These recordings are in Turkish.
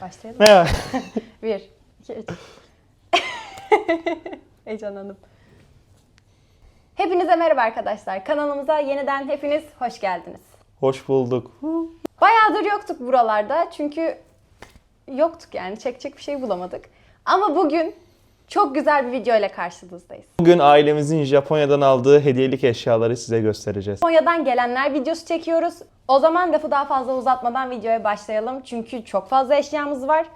Başlayalım. Merhaba. Bir, iki, üç. Heyecanlandım. Hepinize merhaba arkadaşlar. Kanalımıza yeniden hepiniz hoş geldiniz. Hoş bulduk. Bayağıdır yoktuk buralarda çünkü yoktuk yani çekecek bir şey bulamadık. Ama bugün çok güzel bir video ile karşınızdayız. Bugün ailemizin Japonya'dan aldığı hediyelik eşyaları size göstereceğiz. Japonya'dan gelenler videosu çekiyoruz. O zaman lafı daha fazla uzatmadan videoya başlayalım. Çünkü çok fazla eşyamız var.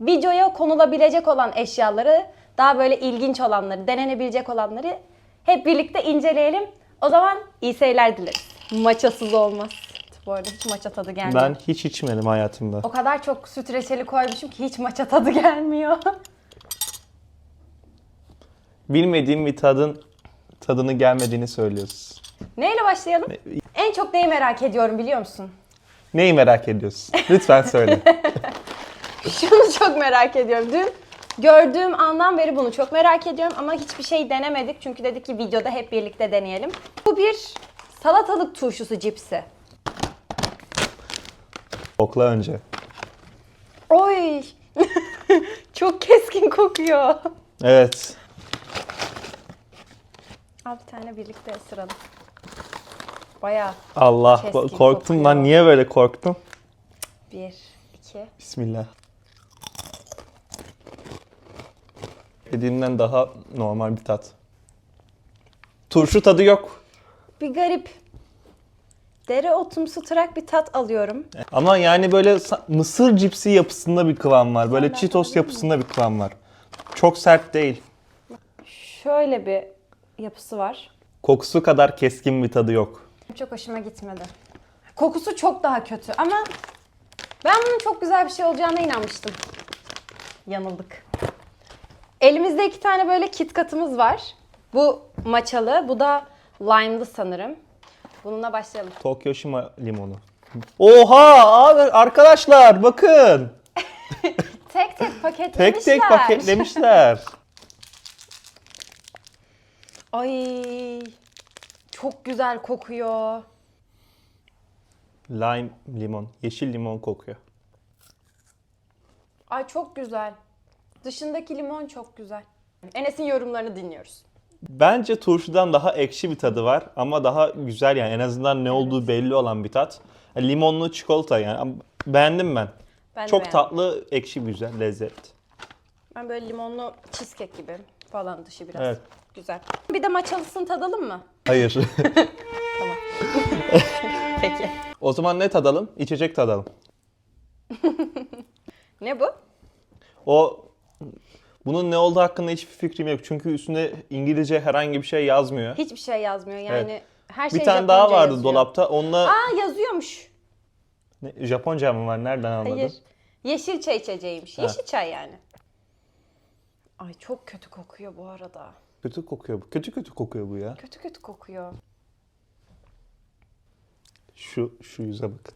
Videoya konulabilecek olan eşyaları, daha böyle ilginç olanları, denenebilecek olanları hep birlikte inceleyelim. O zaman iyi seyirler dileriz. Maçasız olmaz. Bu arada hiç maça tadı gelmiyor. Ben hiç içmedim hayatımda. O kadar çok süt reçeli koymuşum ki hiç maça tadı gelmiyor. Bilmediğim bir tadın tadını gelmediğini söylüyoruz. Neyle başlayalım? En çok neyi merak ediyorum biliyor musun? Neyi merak ediyorsun? Lütfen söyle. Şunu çok merak ediyorum. Dün gördüğüm andan beri bunu çok merak ediyorum ama hiçbir şey denemedik. Çünkü dedik ki videoda hep birlikte deneyelim. Bu bir salatalık turşusu cipsi. Kokla önce. Oy! çok keskin kokuyor. Evet. Al bir tane birlikte ısıralım. Bayağı Allah Keskin korktum kokuyor. lan. Niye böyle korktum? bir, iki. Bismillah. Dediğimden daha normal bir tat. Turşu tadı yok. Bir garip dereotumsu tırak bir tat alıyorum. Ama yani böyle mısır cipsi yapısında bir kıvam var. Böyle ben Cheetos tadabilir yapısında bir kıvam var. Çok sert değil. Şöyle bir yapısı var. Kokusu kadar keskin bir tadı yok. Çok hoşuma gitmedi. Kokusu çok daha kötü ama ben bunun çok güzel bir şey olacağına inanmıştım. Yanıldık. Elimizde iki tane böyle kit katımız var. Bu maçalı, bu da lime'lı sanırım. Bununla başlayalım. Tokyo Shima limonu. Oha abi arkadaşlar bakın. Tek tek paketlemişler. Tek tek paketlemişler. Ay çok güzel kokuyor. Lime limon, yeşil limon kokuyor. Ay çok güzel. Dışındaki limon çok güzel. Enes'in yorumlarını dinliyoruz. Bence turşudan daha ekşi bir tadı var ama daha güzel yani en azından ne olduğu belli olan bir tat. Limonlu çikolata yani beğendim ben. Ben de Çok beğendim. tatlı, ekşi güzel lezzet. Ben böyle limonlu cheesecake gibi falan dışı biraz. Evet. Güzel. Bir de maçalısını tadalım mı? Hayır. Peki. o zaman ne tadalım? İçecek tadalım. Ne bu? O bunun ne olduğu hakkında hiçbir fikrim yok. Çünkü üstünde İngilizce herhangi bir şey yazmıyor. Hiçbir şey yazmıyor yani. Evet. Her şey bir tane daha vardı yazıyor. dolapta. Onunla Aa yazıyormuş. Ne, Japonca mı var? Nereden anladın? Hayır. Yeşil çay içeceğiymiş. Yeşil çay yani. Ay çok kötü kokuyor bu arada. Kötü kokuyor bu. Kötü kötü kokuyor bu ya. Kötü kötü kokuyor. Şu şu yüze bakın.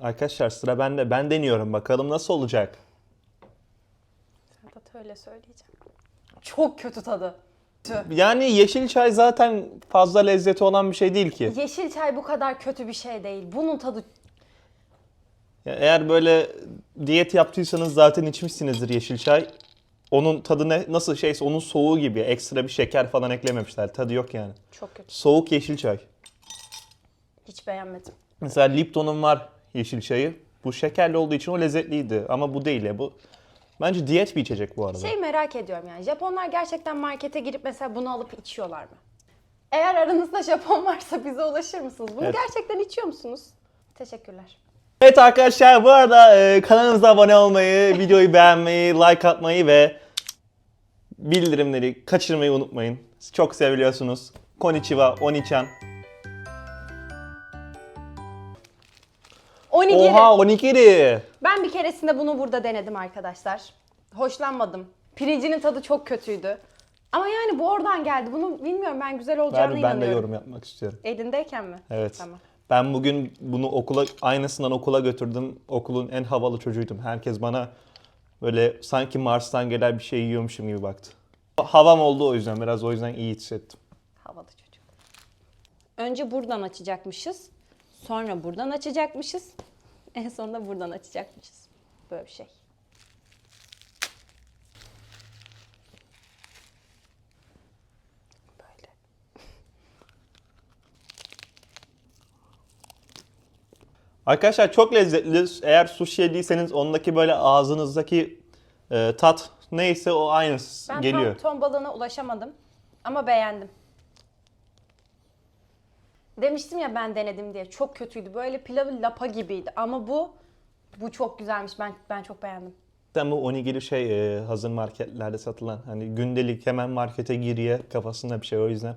Arkadaşlar sıra bende. Ben deniyorum. Bakalım nasıl olacak. Sedat öyle söyleyeceğim. Çok kötü tadı. Yani yeşil çay zaten fazla lezzeti olan bir şey değil ki. Yeşil çay bu kadar kötü bir şey değil. Bunun tadı Eğer böyle diyet yaptıysanız zaten içmişsinizdir yeşil çay. Onun tadı ne, nasıl şeyse onun soğuğu gibi. Ekstra bir şeker falan eklememişler. Tadı yok yani. çok kötü. Soğuk yeşil çay. Hiç beğenmedim. Mesela Lipton'un var yeşil çayı. Bu şekerli olduğu için o lezzetliydi. Ama bu değil ya. Bu bence diyet bir içecek bu arada. Şey merak ediyorum yani. Japonlar gerçekten markete girip mesela bunu alıp içiyorlar mı? Eğer aranızda Japon varsa bize ulaşır mısınız? Bunu Evet. gerçekten içiyor musunuz? Teşekkürler. Evet arkadaşlar bu arada e, kanalımıza abone olmayı, videoyu beğenmeyi, like atmayı ve bildirimleri kaçırmayı unutmayın. Siz Çok seviliyorsunuz. Konnichiwa, Onichan. Onigiri. Oha onigiri. Ben bir keresinde bunu burada denedim arkadaşlar. Hoşlanmadım. Pirincinin tadı çok kötüydü. Ama yani bu oradan geldi. Bunu bilmiyorum ben güzel olacağına Ver, ben de inanıyorum. yorum yapmak istiyorum. Elindeyken mi? Evet. Tamam. Ben bugün bunu okula aynısından okula götürdüm. Okulun en havalı çocuğuydum. Herkes bana böyle sanki Mars'tan gelen bir şey yiyormuşum gibi baktı. Havam oldu o yüzden. Biraz o yüzden iyi hissettim. Havalı çocuk. Önce buradan açacakmışız. Sonra buradan açacakmışız. En sonunda buradan açacakmışız. Böyle bir şey. Arkadaşlar çok lezzetli. Eğer sushi yediyseniz ondaki böyle ağzınızdaki e, tat neyse o aynısı Ben geliyor. Ton, ton balığına ulaşamadım ama beğendim. Demiştim ya ben denedim diye. Çok kötüydü. Böyle pilavı lapa gibiydi ama bu bu çok güzelmiş. Ben ben çok beğendim. Zaten bu onigiri şey e, hazır marketlerde satılan hani gündelik hemen markete giriye kafasında bir şey o yüzden.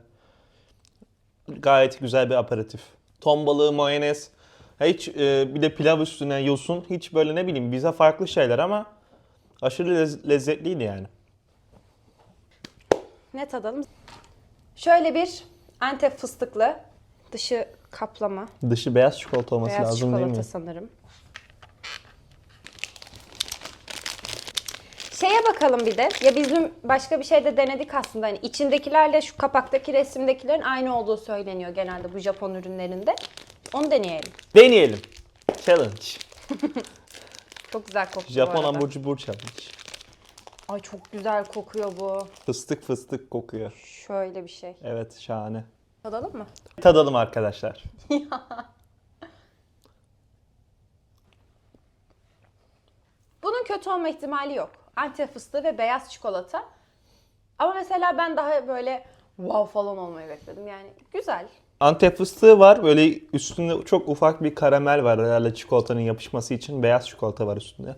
Gayet güzel bir aperatif. Ton balığı, mayonez. Hiç e, bir de pilav üstüne yosun. Hiç böyle ne bileyim bize farklı şeyler ama aşırı lez- lezzetliydi yani. Ne tadalım? Şöyle bir Antep fıstıklı dışı kaplama. Dışı beyaz çikolata olması Beyaz lazım çikolata değil mi? sanırım. Şeye bakalım bir de. Ya bizim başka bir şey de denedik aslında. Hani içindekilerle şu kapaktaki resimdekilerin aynı olduğu söyleniyor genelde bu Japon ürünlerinde. Onu deneyelim. Deneyelim. Challenge. Çok güzel kokuyor bu Japon arada. hamur cubur challenge. Ay çok güzel kokuyor bu. Fıstık fıstık kokuyor. Şöyle bir şey. Evet şahane. Tadalım mı? Tadalım arkadaşlar. Bunun kötü olma ihtimali yok. Antep fıstığı ve beyaz çikolata. Ama mesela ben daha böyle wow falan olmayı bekledim. Yani güzel. Antep fıstığı var. Böyle üstünde çok ufak bir karamel var herhalde çikolatanın yapışması için. Beyaz çikolata var üstünde.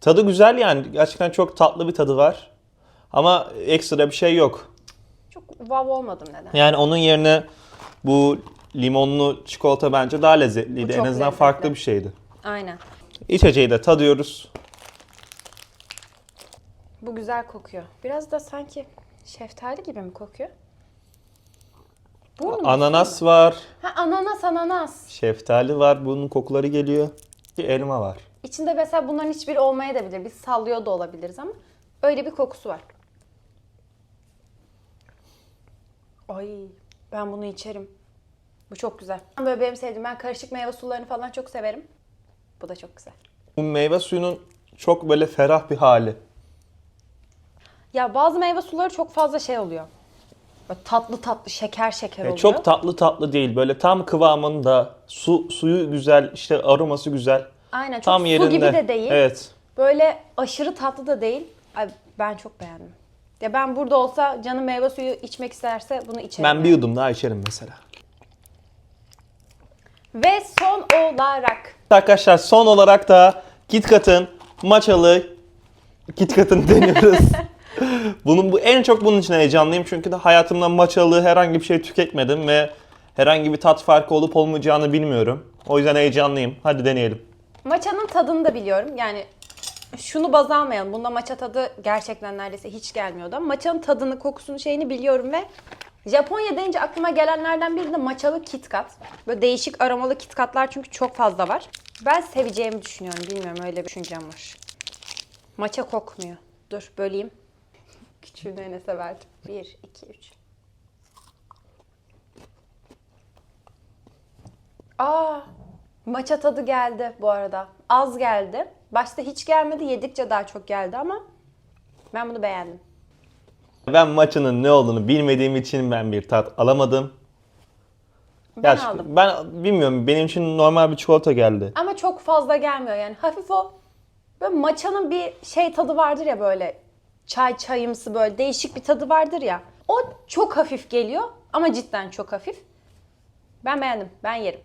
Tadı güzel yani. Gerçekten çok tatlı bir tadı var. Ama ekstra bir şey yok. Çok wow olmadım neden? Yani onun yerine bu limonlu çikolata bence daha lezzetliydi. En azından lezzetli. farklı bir şeydi. Aynen. İçeceği de tadıyoruz. Bu güzel kokuyor. Biraz da sanki şeftali gibi mi kokuyor? Burnu mu? Ananas var, Ha ananas ananas. şeftali var. Bunun kokuları geliyor. Bir elma var. İçinde mesela bunların hiçbiri olmaya da bilir. Biz sallıyor da olabiliriz ama öyle bir kokusu var. Ay ben bunu içerim. Bu çok güzel. Böyle benim sevdiğim. Ben karışık meyve sularını falan çok severim. Bu da çok güzel. Bu meyve suyunun çok böyle ferah bir hali. Ya bazı meyve suları çok fazla şey oluyor. Böyle tatlı tatlı şeker şeker E, oluyor. çok tatlı tatlı değil. Böyle tam kıvamında. Su suyu güzel, işte aroması güzel. Aynen çok Tam su yerinde. gibi de değil. Evet. Böyle aşırı tatlı da değil. Ay, ben çok beğendim. Ya ben burada olsa canım meyve suyu içmek isterse bunu içerim. Ben bir yudum daha içerim mesela. Ve son olarak Arkadaşlar son olarak da KitKat'ın maçalı KitKat'ını deniyoruz. bunun bu en çok bunun için heyecanlıyım çünkü de hayatımda maçalı herhangi bir şey tüketmedim ve herhangi bir tat farkı olup olmayacağını bilmiyorum. O yüzden heyecanlıyım. Hadi deneyelim. maçanın tadını da biliyorum. Yani şunu baz almayalım. Bunda maça tadı gerçekten neredeyse hiç gelmiyordu. Maçanın tadını, kokusunu, şeyini biliyorum ve Japonya deyince aklıma gelenlerden biri de maçalı KitKat. Böyle değişik aromalı KitKatlar çünkü çok fazla var. Ben seveceğimi düşünüyorum. Bilmiyorum öyle bir düşüncem var. Maça kokmuyor. Dur böleyim. Küçüğünü Enes'e verdim. 1, 2, 3. Aa, maça tadı geldi bu arada. Az geldi. Başta hiç gelmedi, yedikçe daha çok geldi ama ben bunu beğendim. Ben maçının ne olduğunu bilmediğim için ben bir tat alamadım. Ben Gerçi aldım. Ben bilmiyorum. Benim için normal bir çikolata geldi. Ama çok fazla gelmiyor yani. Hafif o böyle maçanın bir şey tadı vardır ya böyle çay çayımsı böyle değişik bir tadı vardır ya. O çok hafif geliyor ama cidden çok hafif. Ben beğendim. Ben yerim.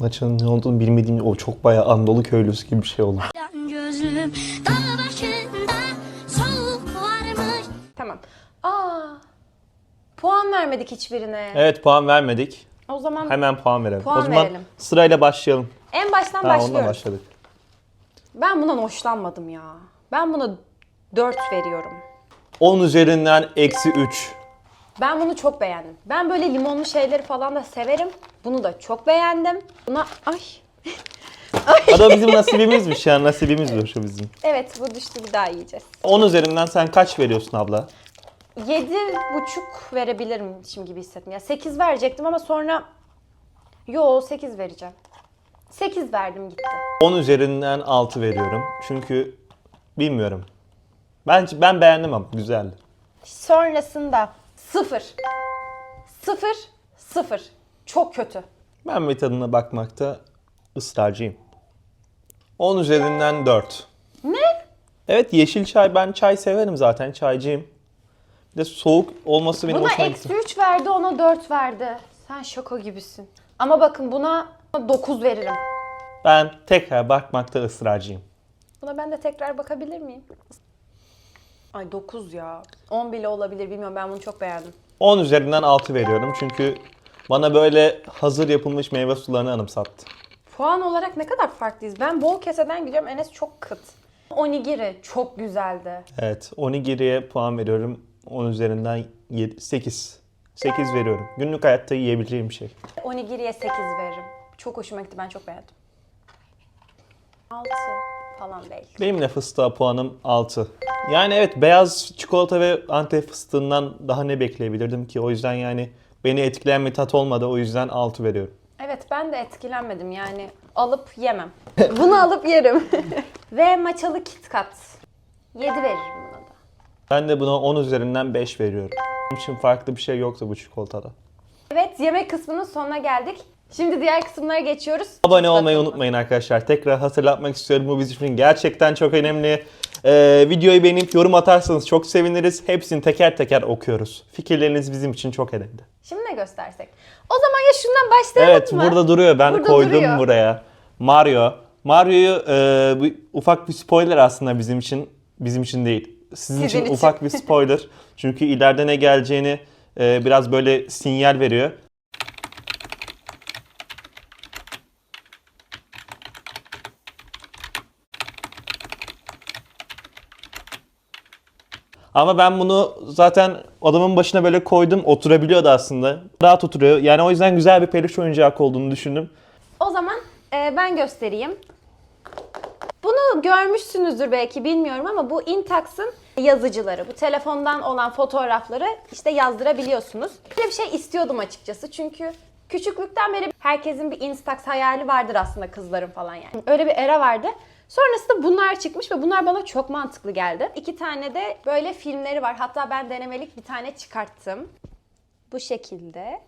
Maçının ne olduğunu bilmediğim o çok bayağı Anadolu köylüsü gibi bir şey oldu. Gözüm dağ başında soğuk varmış Tamam. Aa. Puan vermedik hiçbirine. Evet puan vermedik. O zaman Hemen puan verelim. Puan o zaman verelim. sırayla başlayalım. en baştan Ha, onunla başlıyoruz. başladık. Ben bundan hoşlanmadım ya. Ben buna 4 veriyorum. 10 üzerinden eksi 3. Ben bunu çok beğendim. Ben böyle limonlu şeyleri falan da severim. Bunu da çok beğendim. Buna ay. O da bizim nasibimizmiş ya. Nasibimiz bu şu bizim. Evet bu düştü bir daha yiyeceğiz. 10 üzerinden sen kaç veriyorsun abla? Yedi buçuk verebilirim şimdi gibi hissettim. Ya 8 verecektim ama sonra yo 8 vereceğim. 8 verdim gitti. 10 üzerinden 6 veriyorum. Çünkü bilmiyorum. Ben ben beğendim ama güzeldi. Sonrasında 0. 0. 0. Çok kötü. Ben bir tadına bakmakta ısrarcıyım. 10 üzerinden 4. Ne? Evet yeşil çay ben çay severim zaten çaycıyım. Bir de soğuk olması benim Buna hoşuma eksi gitti. 3 verdi ona 4 verdi. Sen şaka gibisin. Ama bakın buna 9 veririm. Ben tekrar bakmakta ısrarcıyım. Buna ben de tekrar bakabilir miyim? Ay 9 ya. 10 bile olabilir bilmiyorum ben bunu çok beğendim. 10 üzerinden 6 veriyorum çünkü bana böyle hazır yapılmış meyve sularını anımsattı. Puan olarak ne kadar farklıyız? Ben bol keseden gidiyorum. Enes çok kıt. Onigiri çok güzeldi. Evet onigiriye puan veriyorum. 10 üzerinden 7, 8. 8 veriyorum. Günlük hayatta yiyebileceğim bir şey. Onigiri'ye 8 veririm. Çok hoşuma gitti. Ben çok beğendim. 6 falan değil. Benim de fıstığa puanım 6. Yani evet beyaz çikolata ve antep fıstığından daha ne bekleyebilirdim ki? O yüzden yani beni etkileyen bir tat olmadı. O yüzden 6 veriyorum. Evet ben de etkilenmedim yani alıp yemem. Bunu alıp yerim. Ve maçalı KitKat. 7 veririm buna da. Ben de buna 10 üzerinden 5 veriyorum. Benim için farklı bir şey yoktu bu çikolatada. Evet yemek kısmının sonuna geldik. Şimdi diğer kısımlara geçiyoruz. Abone olmayı unutmayın arkadaşlar. Tekrar hatırlatmak istiyorum. Bu bizim için gerçekten çok önemli. Ee, videoyu beğenip yorum atarsanız çok seviniriz. Hepsini teker teker okuyoruz. Fikirleriniz bizim için çok önemli. Şimdi ne göstersek? O zaman ya şundan başlayalım Evet mı? burada duruyor. Ben Burada koydum duruyor. buraya. Mario. Mario'yu e, bu ufak bir spoiler aslında bizim için. Bizim için değil. Sizin, Sizin için, için. ufak bir spoiler. Çünkü ileride ne geleceğini e, biraz böyle sinyal veriyor. Ama ben bunu zaten adamın başına böyle koydum. Oturabiliyordu aslında. Rahat oturuyor. Yani o yüzden güzel bir peluş oyuncak olduğunu düşündüm. O zaman e, ben göstereyim. Bunu görmüşsünüzdür belki bilmiyorum ama bu Intax'ın yazıcıları. Bu telefondan olan fotoğrafları işte yazdırabiliyorsunuz. Böyle bir şey istiyordum açıkçası çünkü küçüklükten beri herkesin bir Instax hayali vardır aslında kızların falan yani. Öyle bir era vardı. Sonrasında bunlar çıkmış ve bunlar bana çok mantıklı geldi. İki tane de böyle filmleri var. Hatta ben denemelik bir tane çıkarttım. Bu şekilde.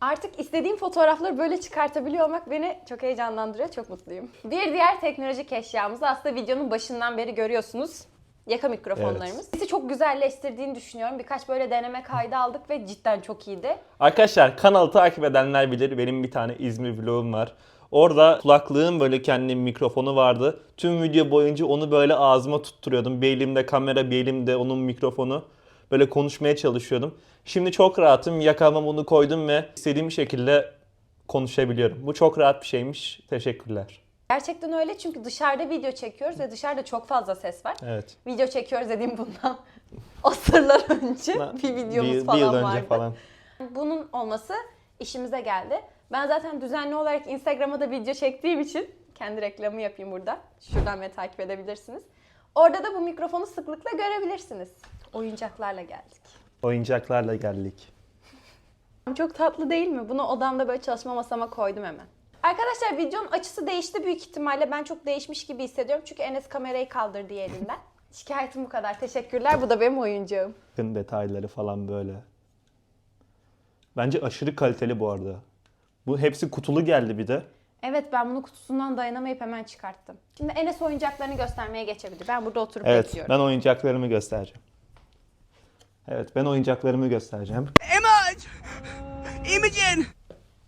Artık istediğim fotoğrafları böyle çıkartabiliyor olmak beni çok heyecanlandırıyor. Çok mutluyum. Bir diğer teknolojik eşyamız aslında videonun başından beri görüyorsunuz. Yaka mikrofonlarımız. Bizi çok güzelleştirdiğini düşünüyorum. Birkaç böyle deneme kaydı aldık ve cidden çok iyiydi. Arkadaşlar kanalı takip edenler bilir benim bir tane İzmir vlogum var. Orada kulaklığım böyle kendi mikrofonu vardı. Tüm video boyunca onu böyle ağzıma tutturuyordum. Bir elimde kamera, bir elimde onun mikrofonu. Böyle konuşmaya çalışıyordum. Şimdi çok rahatım. Yakama bunu koydum ve istediğim şekilde konuşabiliyorum. Bu çok rahat bir şeymiş. Teşekkürler. Gerçekten öyle çünkü dışarıda video çekiyoruz ve dışarıda çok fazla ses var. Evet. Video çekiyoruz dediğim bundan asırlar önce bir videomuz bir, falan bir yıl önce vardı. falan. Bunun olması işimize geldi. Ben zaten düzenli olarak Instagram'a da video çektiğim için kendi reklamı yapayım burada. Şuradan beni takip edebilirsiniz. Orada da bu mikrofonu sıklıkla görebilirsiniz. Oyuncaklarla geldik. Oyuncaklarla geldik. Çok tatlı değil mi? Bunu odamda böyle çalışma masama koydum hemen. Arkadaşlar videonun açısı değişti büyük ihtimalle. Ben çok değişmiş gibi hissediyorum. Çünkü Enes kamerayı kaldırdı elinden. Şikayetim bu kadar. Teşekkürler. Bu da benim oyuncağım. Detayları falan böyle. Bence aşırı kaliteli bu arada. Bu hepsi kutulu geldi bir de. Evet ben bunu kutusundan dayanamayıp hemen çıkarttım. Şimdi Enes oyuncaklarını göstermeye geçebilir. Ben burada oturup Evet, bekliyorum. ben oyuncaklarımı göstereceğim. Evet, ben oyuncaklarımı göstereceğim. Image! Imogen!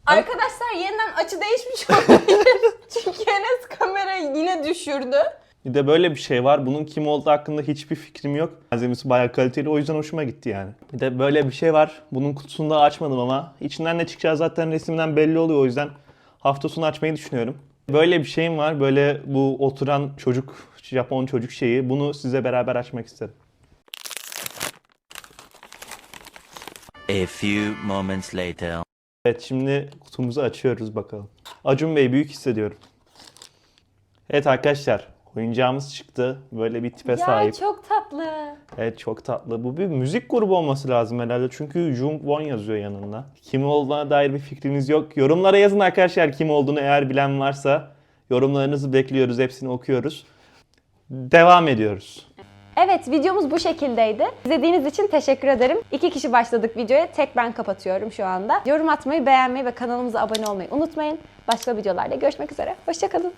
Arkadaşlar yeniden açı değişmiş olabilir. Çünkü Enes kamerayı yine düşürdü. Bir de böyle bir şey var. Bunun kim olduğu hakkında hiçbir fikrim yok. Malzemesi bayağı kaliteli. O yüzden hoşuma gitti yani. Bir de böyle bir şey var. Bunun kutusunu da açmadım ama içinden ne çıkacağı zaten resimden belli oluyor. O yüzden hafta sonu açmayı düşünüyorum. Böyle bir şeyim var. Böyle bu oturan çocuk, Japon çocuk şeyi. Bunu size beraber açmak istedim. A few moments later. Evet şimdi kutumuzu açıyoruz bakalım. Acun Bey büyük hissediyorum. Evet arkadaşlar Oyuncağımız çıktı. Böyle bir tipe ya, sahip. Ya çok tatlı. Evet çok tatlı. Bu bir müzik grubu olması lazım herhalde. Çünkü Jung Won yazıyor yanında. Kim olduğuna dair bir fikriniz yok. Yorumlara yazın arkadaşlar kim olduğunu eğer bilen varsa. Yorumlarınızı bekliyoruz. Hepsini okuyoruz. Devam ediyoruz. Evet videomuz bu şekildeydi. İzlediğiniz için teşekkür ederim. İki kişi başladık videoya. Tek ben kapatıyorum şu anda. Yorum atmayı, beğenmeyi ve kanalımıza abone olmayı unutmayın. Başka videolarda görüşmek üzere. Hoşçakalın.